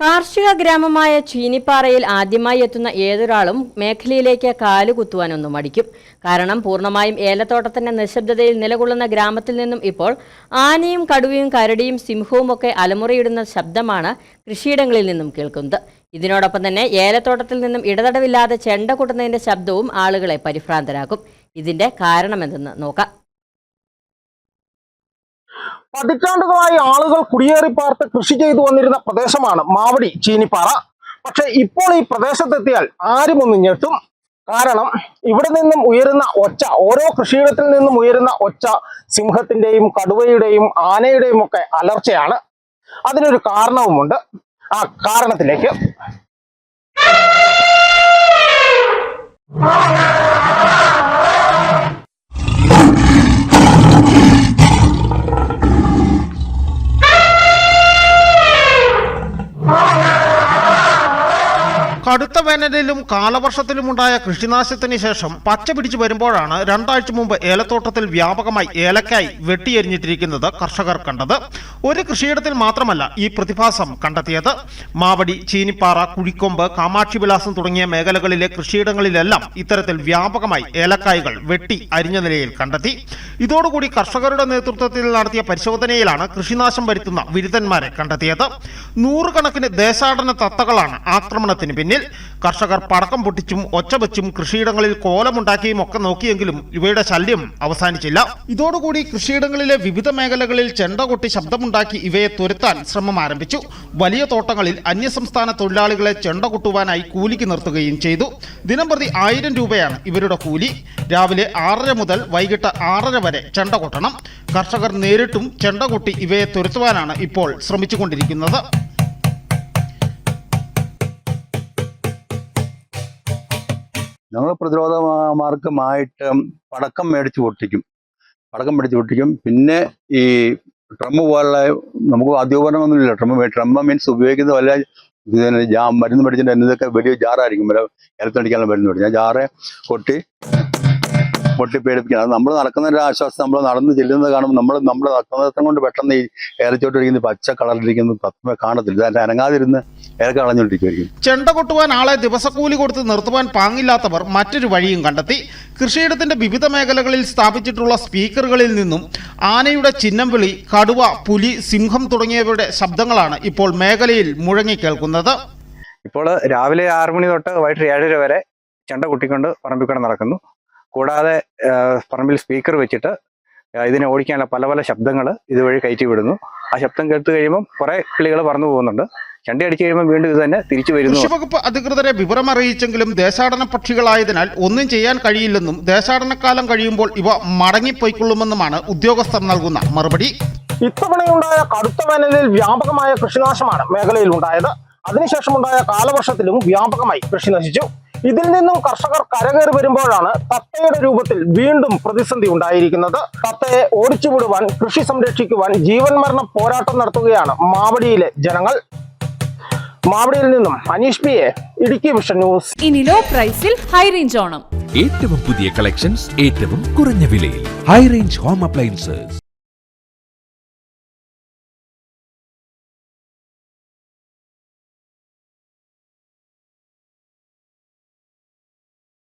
കാർഷിക ഗ്രാമമായ ചീനിപ്പാറയിൽ ആദ്യമായി എത്തുന്ന ഏതൊരാളും മേഖലയിലേക്ക് കാലുകുത്തുവാനൊന്നും മടിക്കും. കാരണം പൂർണമായും ഏലത്തോട്ടത്തിന്റെ നിശബ്ദതയിൽ നിലകൊള്ളുന്ന ഗ്രാമത്തിൽ നിന്നും ഇപ്പോൾ ആനയും കടുവയും കരടിയും സിംഹവും ഒക്കെ അലമുറയിടുന്ന ശബ്ദമാണ് കൃഷിയിടങ്ങളിൽ നിന്നും കേൾക്കുന്നത്. ഇതിനോടൊപ്പം തന്നെ ഏലത്തോട്ടത്തിൽ നിന്നും ഇടതടവില്ലാതെ ചെണ്ട കൊട്ടുന്നതിന്റെ ശബ്ദവും ആളുകളെ പരിഭ്രാന്തരാക്കും. ഇതിന്റെ കാരണമെന്തെന്ന് നോക്കാം. പതിറ്റാണ്ടുകളായി ആളുകൾ കുടിയേറി പാർത്ത് കൃഷി ചെയ്തു വന്നിരുന്ന പ്രദേശമാണ് മാവടി ചീനിപ്പാറ. പക്ഷെ ഇപ്പോൾ ഈ പ്രദേശത്തെത്തിയാൽ ആരും ഒന്ന് ഞെട്ടും. കാരണം ഇവിടെ നിന്നും ഉയരുന്ന ഒച്ച ഓരോ കൃഷിയിടത്തിൽ നിന്നും ഉയരുന്ന ഒച്ച സിംഹത്തിന്റെയും കടുവയുടെയും ആനയുടെയും ഒക്കെ അലർച്ചയാണ്. അതിനൊരു കാരണവുമുണ്ട്. ആ കാരണത്തിലേക്ക്. കടുത്ത വേനലിലും കാലവർഷത്തിലുമുണ്ടായ കൃഷിനാശത്തിന് ശേഷം പച്ച പിടിച്ചു വരുമ്പോഴാണ് രണ്ടാഴ്ച മുമ്പ് ഏലത്തോട്ടത്തിൽ വ്യാപകമായി ഏലക്കായി വെട്ടിയെരിഞ്ഞിട്ടിരിക്കുന്നത് കർഷകർ കണ്ടത്. ഒരു കൃഷിയിടത്തിൽ മാത്രമല്ല ഈ പ്രതിഭാസം കണ്ടെത്തിയത്. മാവടി ചീനിപ്പാറ കുഴിക്കൊമ്പ് കാമാക്ഷി വിലാസം തുടങ്ങിയ മേഖലകളിലെ കൃഷിയിടങ്ങളിലെല്ലാം ഇത്തരത്തിൽ വ്യാപകമായി ഏലക്കായകൾ വെട്ടി അരിഞ്ഞ നിലയിൽ കണ്ടെത്തി. ഇതോടുകൂടി കർഷകരുടെ നേതൃത്വത്തിൽ നടത്തിയ പരിശോധനയിലാണ് കൃഷിനാശം വരുത്തുന്ന വിരുദ്ധന്മാരെ കണ്ടെത്തിയത്. നൂറുകണക്കിന് ദേശാടന തത്തകളാണ് ആക്രമണത്തിന് പിന്നിൽ. കർഷകർ പടക്കം പൊട്ടിച്ചും ഒച്ചവെച്ചും കൃഷിയിടങ്ങളിൽ കോലമുണ്ടാക്കിയും ഒക്കെ നോക്കിയെങ്കിലും ഇവയുടെ ശല്യം അവസാനിച്ചില്ല. ഇതോടുകൂടി കൃഷിയിടങ്ങളിലെ വിവിധ മേഖലകളിൽ ചെണ്ട കൊട്ടി ശബ്ദമുണ്ടാക്കി ഇവയെ തുരത്താൻ ശ്രമം ആരംഭിച്ചു. വലിയ തോട്ടങ്ങളിൽ അന്യസംസ്ഥാന തൊഴിലാളികളെ ചെണ്ട കൊട്ടുവാനായി കൂലിക്ക് നിർത്തുകയും ചെയ്തു. ദിനംപ്രതി ആയിരം രൂപയാണ് ഇവരുടെ കൂലി. രാവിലെ ആറര മുതൽ വൈകിട്ട് ആറര വരെ ചെണ്ട കൊട്ടണം. കർഷകർ നേരിട്ടും ചെണ്ട കൊട്ടി ഇവയെ തുരത്തുവാനാണ് ഇപ്പോൾ ശ്രമിച്ചുകൊണ്ടിരിക്കുന്നത്. ഞങ്ങൾ പ്രതിരോധ മാർഗമായിട്ട് പടക്കം മേടിച്ച് പൊട്ടിക്കും. പടക്കം മേടിച്ച് പൊട്ടിക്കും. പിന്നെ ഈ ട്രംപ് പോലുള്ള നമുക്ക് അധ്യോപനമൊന്നുമില്ല. ട്രംപ് ട്രംപ് മീൻസ് ഉപയോഗിക്കുന്ന വല്ല മരുന്ന് മേടിച്ചിട്ട് എന്നതൊക്കെ വലിയ ജാറായിരിക്കും. വല്ല ഇലത്തടിക്കാനുള്ള മരുന്ന് മേടിച്ച്. ഞാൻ ജാറെ കൊട്ടി പൊട്ടി പേടിപ്പിക്കണം അത് നമ്മൾ നടക്കുന്ന ഒരു ആശ്വാസം നമ്മൾ നടന്ന് ചെല്ലുന്നത് കാണുമ്പോൾ നമ്മൾ നമ്മൾ നടക്കുന്നതം കൊണ്ട് പെട്ടെന്ന് ഈ ഏലച്ചോട്ടിരിക്കുന്ന പച്ച കളറിലിരിക്കുന്ന തത്വമേ കാണത്തില്ല. അതിന്റെ അനങ്ങാതിരുന്ന് ഏറെ കളഞ്ഞുകൊണ്ടിരിക്കുമായിരിക്കും ചെണ്ട കൊട്ടുവാൻ ആളെ ദിവസക്കൂലി കൊടുത്ത് നിർത്തുവാൻ പാങ്ങില്ലാത്തവർ മറ്റൊരു വഴിയും കണ്ടെത്തി. കൃഷിയിടത്തിന്റെ വിവിധ മേഖലകളിൽ സ്ഥാപിച്ചിട്ടുള്ള സ്പീക്കറുകളിൽ നിന്നും ആനയുടെ ചിഹ്നം വിളി കടുവ പുലി സിംഹം തുടങ്ങിയവയുടെ ശബ്ദങ്ങളാണ് ഇപ്പോൾ മേഖലയിൽ മുഴങ്ങിക്കേൾക്കുന്നത് ഇപ്പോൾ രാവിലെ ആറു മണി തൊട്ട് വൈകിട്ട് ഏഴര വരെ ചെണ്ട കുട്ടിക്കൊണ്ട് പറമ്പിൽ കൂടെ നടക്കുന്നു. കൂടാതെ പറമ്പിൽ സ്പീക്കർ വെച്ചിട്ട് ഇതിനെ ഓടിക്കാനുള്ള പല പല ശബ്ദങ്ങൾ ഇതുവഴി കയറ്റി വിടുന്നു ആ ശബ്ദം കേട്ട് കഴിയുമ്പം കുറേ കിളികൾ പറന്നു പോകുന്നുണ്ട്. ചണ്ടി അടിച്ചു കഴിയുമ്പോൾ വീണ്ടും ഇത് തന്നെ തിരിച്ചു വരുന്നു. കൃഷിവകുപ്പ് അധികൃതരെ വിവരം അറിയിച്ചെങ്കിലും ദേശാടന പക്ഷികളായതിനാൽ ഒന്നും ചെയ്യാൻ കഴിയില്ലെന്നും ദേശാടനക്കാലം കഴിയുമ്പോൾ ഇവ മടങ്ങിപ്പോയിക്കൊള്ളുമെന്നുമാണ് ഉദ്യോഗസ്ഥർ നൽകുന്ന മറുപടി. ഇത്തവണയുണ്ടായ കടുത്ത വേനലിൽ വ്യാപകമായ കൃഷിനാശമാണ് മേഖലയിൽ ഉണ്ടായത് അതിനുശേഷമുണ്ടായ കാലവർഷത്തിലും വ്യാപകമായി കൃഷി നശിച്ചു. ഇതിൽ നിന്നും കർഷകർ കരകയറി വരുമ്പോഴാണ് തത്തയുടെ രൂപത്തിൽ വീണ്ടും പ്രതിസന്ധി ഉണ്ടായിരിക്കുന്നത്. തത്തയെ ഓടിച്ചുവിടുവാൻ കൃഷി സംരക്ഷിക്കുവാൻ ജീവൻ മരണ പോരാട്ടം നടത്തുകയാണ് മാവടിയിലെ ജനങ്ങൾ. മാവടിയിൽ നിന്നും Aneesh P A Idukki vision news. ഇനി ലോ പ്രൈസിൽ ഹൈ റേഞ്ച് ഓണം. ഏറ്റവും പുതിയ കളക്ഷൻസ് ഏറ്റവും കുറഞ്ഞ വിലയിൽ. High range home appliances.